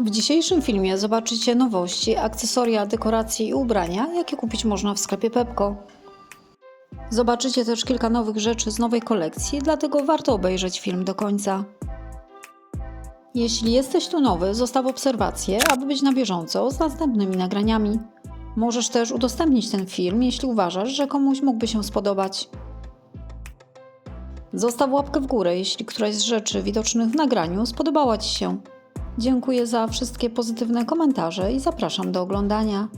W dzisiejszym filmie zobaczycie nowości, akcesoria, dekoracje i ubrania, jakie kupić można w sklepie Pepko. Zobaczycie też kilka nowych rzeczy z nowej kolekcji, dlatego warto obejrzeć film do końca. Jeśli jesteś tu nowy, zostaw obserwację, aby być na bieżąco z następnymi nagraniami. Możesz też udostępnić ten film, jeśli uważasz, że komuś mógłby się spodobać. Zostaw łapkę w górę, jeśli któraś z rzeczy widocznych w nagraniu spodobała Ci się. Dziękuję za wszystkie pozytywne komentarze i zapraszam do oglądania.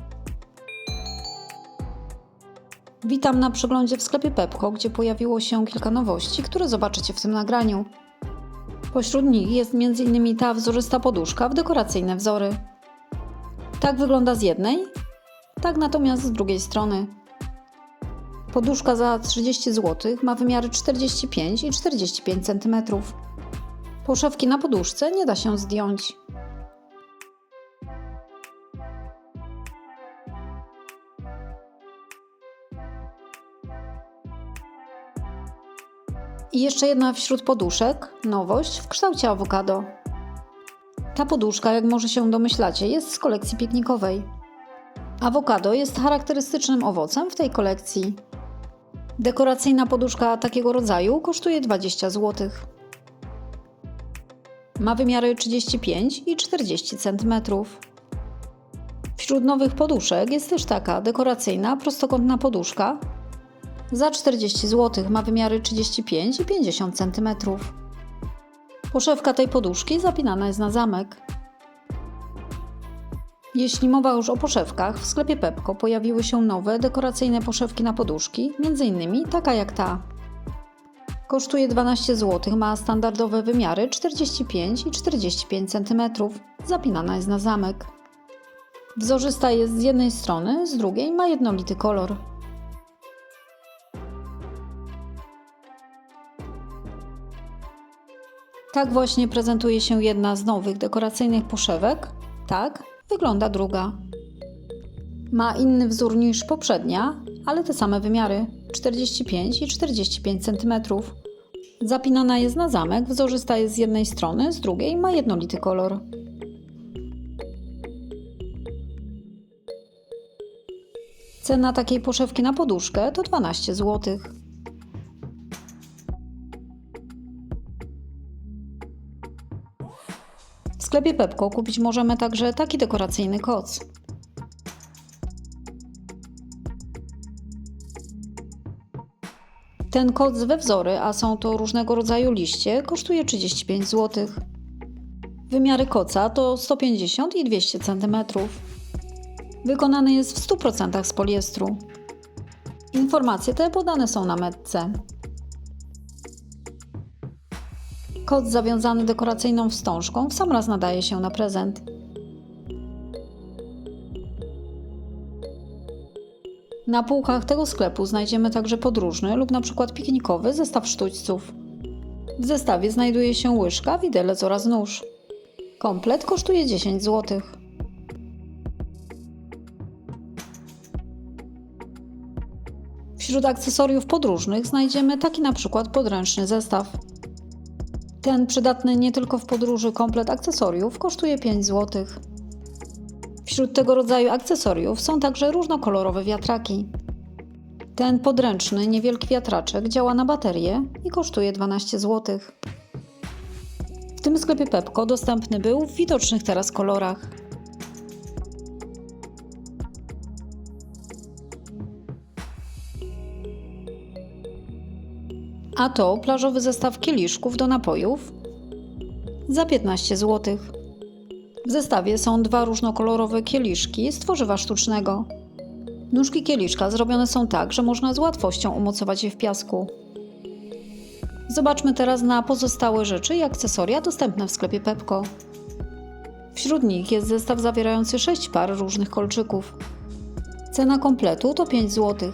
Witam na przeglądzie w sklepie Pepko, gdzie pojawiło się kilka nowości, które zobaczycie w tym nagraniu. Pośród nich jest m.in. ta wzorzysta poduszka w dekoracyjne wzory. Tak wygląda z jednej, tak natomiast z drugiej strony. Poduszka za 30 zł ma wymiary 45 i 45 cm. Poszewki na poduszce nie da się zdjąć. I jeszcze jedna wśród poduszek, nowość w kształcie awokado. Ta poduszka, jak może się domyślacie, jest z kolekcji piknikowej. Awokado jest charakterystycznym owocem w tej kolekcji. Dekoracyjna poduszka takiego rodzaju kosztuje 20 zł. Ma wymiary 35 i 40 cm. Wśród nowych poduszek jest też taka dekoracyjna prostokątna poduszka. Za 40 zł ma wymiary 35 i 50 cm. Poszewka tej poduszki zapinana jest na zamek. Jeśli mowa już o poszewkach, w sklepie Pepko pojawiły się nowe dekoracyjne poszewki na poduszki, m.in. taka jak ta. Kosztuje 12 zł, ma standardowe wymiary 45 i 45 cm. Zapinana jest na zamek. Wzorzysta jest z jednej strony, z drugiej ma jednolity kolor. Tak właśnie prezentuje się jedna z nowych dekoracyjnych poszewek. Tak wygląda druga. Ma inny wzór niż poprzednia, ale te same wymiary 45 i 45 cm. Zapinana jest na zamek, wzorzysta jest z jednej strony, z drugiej ma jednolity kolor. Cena takiej poszewki na poduszkę to 12 zł. W sklepie Pepko kupić możemy także taki dekoracyjny koc. Ten koc we wzory, a są to różnego rodzaju liście, kosztuje 35 zł. Wymiary koca to 150 i 200 cm. Wykonany jest w 100% z poliestru. Informacje te podane są na metce. Koc zawiązany dekoracyjną wstążką w sam raz nadaje się na prezent. Na półkach tego sklepu znajdziemy także podróżny lub przykład piknikowy zestaw sztućców. W zestawie znajduje się łyżka, widelec oraz nóż. Komplet kosztuje 10 zł. Wśród akcesoriów podróżnych znajdziemy taki przykład podręczny zestaw. Ten przydatny nie tylko w podróży komplet akcesoriów kosztuje 5 zł. Wśród tego rodzaju akcesoriów są także różnokolorowe wiatraki. Ten podręczny, niewielki wiatraczek działa na baterię i kosztuje 12 zł. W tym sklepie Pepko dostępny był w widocznych teraz kolorach. A to plażowy zestaw kieliszków do napojów za 15 zł. W zestawie są dwa różnokolorowe kieliszki z tworzywa sztucznego. Nóżki kieliszka zrobione są tak, że można z łatwością umocować je w piasku. Zobaczmy teraz na pozostałe rzeczy i akcesoria dostępne w sklepie Pepko. Wśród nich jest zestaw zawierający 6 par różnych kolczyków. Cena kompletu to 5 zł.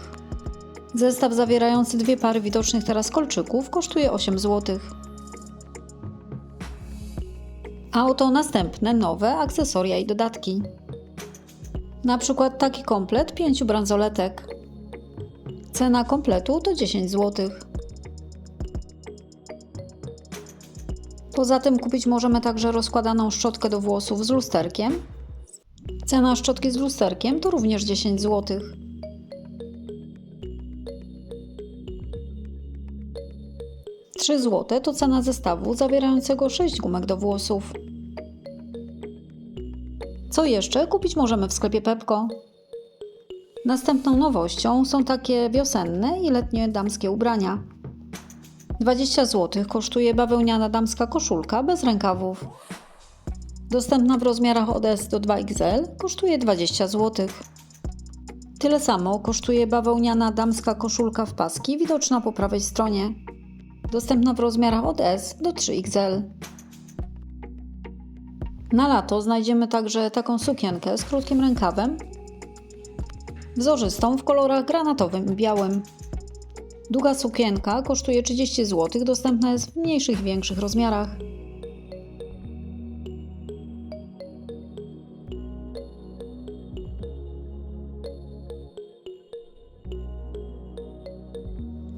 Zestaw zawierający dwie pary widocznych teraz kolczyków kosztuje 8 zł a oto następne nowe akcesoria i dodatki. Na przykład taki komplet pięciu bransoletek. Cena kompletu to 10 zł. Poza tym kupić możemy także rozkładaną szczotkę do włosów z lusterkiem. Cena szczotki z lusterkiem to również 10 złotych. 3 zł to cena zestawu zawierającego 6 gumek do włosów. Co jeszcze kupić możemy w sklepie Pepko? Następną nowością są takie wiosenne i letnie damskie ubrania. 20 zł kosztuje bawełniana damska koszulka bez rękawów. Dostępna w rozmiarach od S do 2XL kosztuje 20 zł. Tyle samo kosztuje bawełniana damska koszulka w paski widoczna po prawej stronie. Dostępna w rozmiarach od S do 3XL. Na lato znajdziemy także taką sukienkę z krótkim rękawem, wzorzystą w kolorach granatowym i białym. Długa sukienka kosztuje 30 zł, dostępna jest w mniejszych i większych rozmiarach.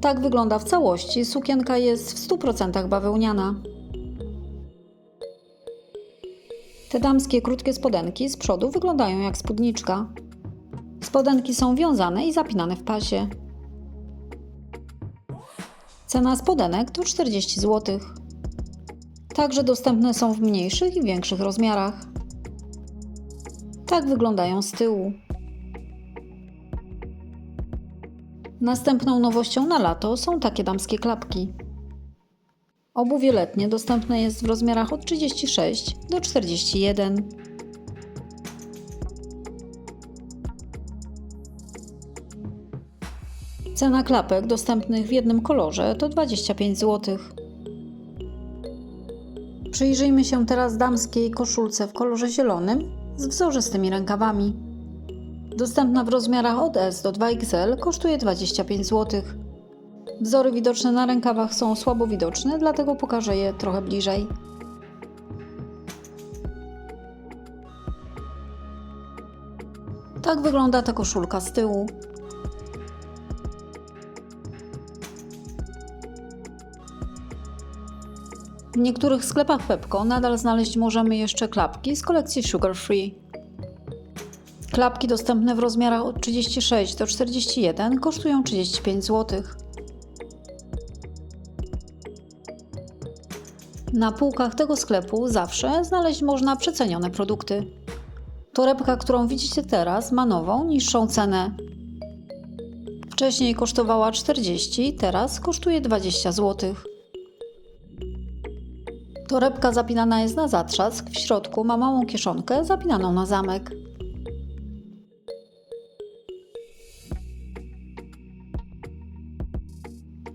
Tak wygląda w całości. Sukienka jest w 100% bawełniana. Te damskie krótkie spodenki z przodu wyglądają jak spódniczka. Spodenki są wiązane i zapinane w pasie. Cena spodenek to 40 zł. Także dostępne są w mniejszych i większych rozmiarach. Tak wyglądają z tyłu. Następną nowością na lato są takie damskie klapki. Obuwie letnie dostępne jest w rozmiarach od 36 do 41. Cena klapek dostępnych w jednym kolorze to 25 zł. Przyjrzyjmy się teraz damskiej koszulce w kolorze zielonym z wzorzystymi rękawami. Dostępna w rozmiarach od S do 2XL kosztuje 25 zł. Wzory widoczne na rękawach są słabo widoczne, dlatego pokażę je trochę bliżej. Tak wygląda ta koszulka z tyłu. W niektórych sklepach Pepko nadal znaleźć możemy jeszcze klapki z kolekcji Sugar Free. Klapki dostępne w rozmiarach od 36 do 41 kosztują 35 zł. Na półkach tego sklepu zawsze znaleźć można przecenione produkty. Torebka, którą widzicie teraz, ma nową, niższą cenę. Wcześniej kosztowała 40, teraz kosztuje 20 zł. Torebka zapinana jest na zatrzask, w środku ma małą kieszonkę zapinaną na zamek.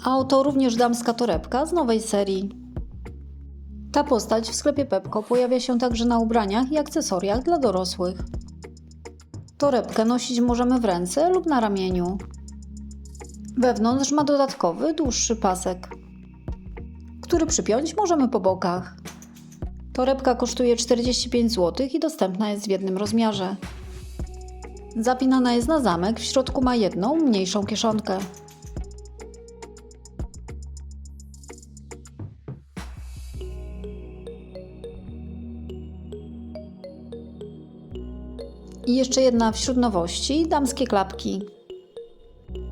A oto również damska torebka z nowej serii. Ta postać w sklepie Pepko pojawia się także na ubraniach i akcesoriach dla dorosłych. Torebkę nosić możemy w ręce lub na ramieniu. Wewnątrz ma dodatkowy, dłuższy pasek, który przypiąć możemy po bokach. Torebka kosztuje 45 zł i dostępna jest w jednym rozmiarze. Zapinana jest na zamek, w środku ma jedną, mniejszą kieszonkę. I jeszcze jedna wśród nowości damskie klapki.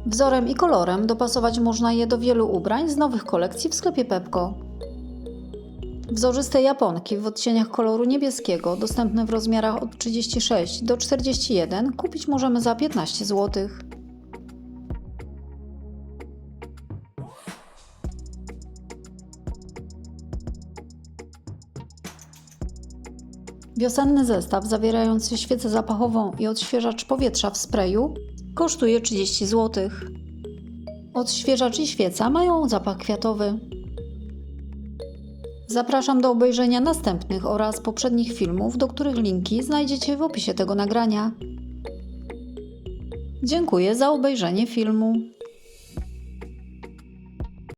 Wzorem i kolorem dopasować można je do wielu ubrań z nowych kolekcji w sklepie Pepko. Wzorzyste japonki w odcieniach koloru niebieskiego, dostępne w rozmiarach od 36 do 41, kupić możemy za 15 zł. Wiosenny zestaw zawierający świecę zapachową i odświeżacz powietrza w sprayu kosztuje 30 zł. Odświeżacz i świeca mają zapach kwiatowy. Zapraszam do obejrzenia następnych oraz poprzednich filmów, do których linki znajdziecie w opisie tego nagrania. Dziękuję za obejrzenie filmu.